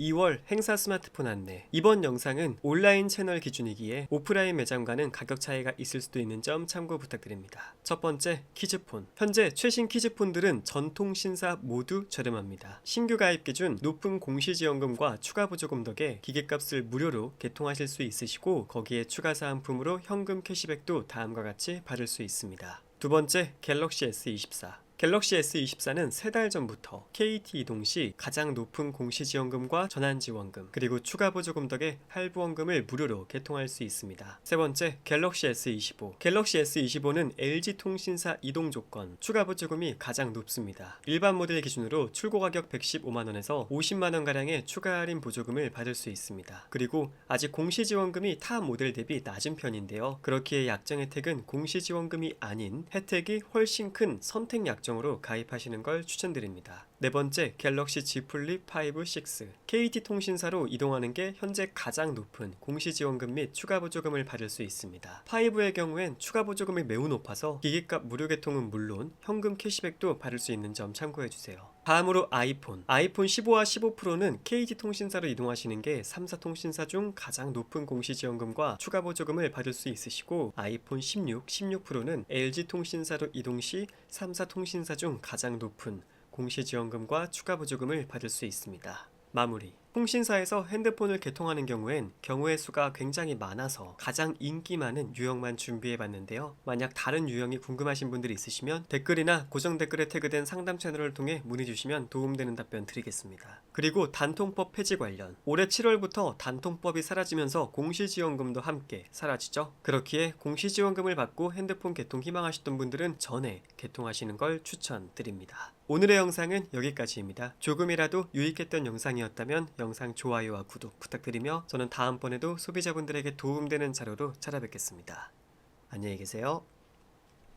2월 행사 스마트폰 안내. 이번 영상은 온라인 채널 기준이기에 오프라인 매장과는 가격 차이가 있을 수도 있는 점 참고 부탁드립니다. 첫 번째, 키즈폰. 현재 최신 키즈폰들은 전통 신사 모두 저렴합니다. 신규 가입 기준 높은 공시지원금과 추가 보조금 덕에 기계값을 무료로 개통하실 수 있으시고 거기에 추가 사은품으로 현금 캐시백도 다음과 같이 받을 수 있습니다. 두 번째, 갤럭시 S24. 갤럭시 S24는 세 달 전부터 KT 이동 시 가장 높은 공시지원금과 전환지원금 그리고 추가 보조금 덕에 할부원금을 무료로 개통할 수 있습니다. 세 번째, 갤럭시 S25. 갤럭시 S25는 LG통신사 이동 조건, 추가 보조금이 가장 높습니다. 일반 모델 기준으로 출고 가격 115만원에서 50만원 가량의 추가 할인 보조금을 받을 수 있습니다. 그리고 아직 공시지원금이 타 모델 대비 낮은 편인데요. 그렇기에 약정 혜택은 공시지원금이 아닌 혜택이 훨씬 큰 선택 약정 으로 가입하시는 걸 추천드립니다. 네 번째, 갤럭시 Z 플립 5, 6. KT 통신사로 이동하는 게 현재 가장 높은 공시지원금 및 추가 보조금을 받을 수 있습니다. 5의 경우엔 추가 보조금이 매우 높아서 기기값 무료 개통은 물론 현금 캐시백도 받을 수 있는 점 참고해 주세요. 다음으로 아이폰. 아이폰 15와 15 프로는 KT 통신사로 이동하시는 게 3사 통신사 중 가장 높은 공시지원금과 추가 보조금을 받을 수 있으시고 아이폰 16, 16 프로는 LG 통신사로 이동 시 3사 통신사 중 가장 높은 공시지원금과 추가 보조금을 받을 수 있습니다. 마무리. 통신사에서 핸드폰을 개통하는 경우엔 경우의 수가 굉장히 많아서 가장 인기 많은 유형만 준비해 봤는데요. 만약 다른 유형이 궁금하신 분들이 있으시면 댓글이나 고정 댓글에 태그된 상담 채널을 통해 문의 주시면 도움되는 답변 드리겠습니다. 그리고 단통법 폐지 관련 올해 7월부터 단통법이 사라지면서 공시지원금도 함께 사라지죠. 그렇기에 공시지원금을 받고 핸드폰 개통 희망하셨던 분들은 전에 개통하시는 걸 추천드립니다. 오늘의 영상은 여기까지입니다. 조금이라도 유익했던 영상이었다면 영상 좋아요와 구독 부탁드리며 저는 다음번에도 소비자분들에게 도움되는 자료로 찾아뵙겠습니다. 안녕히 계세요.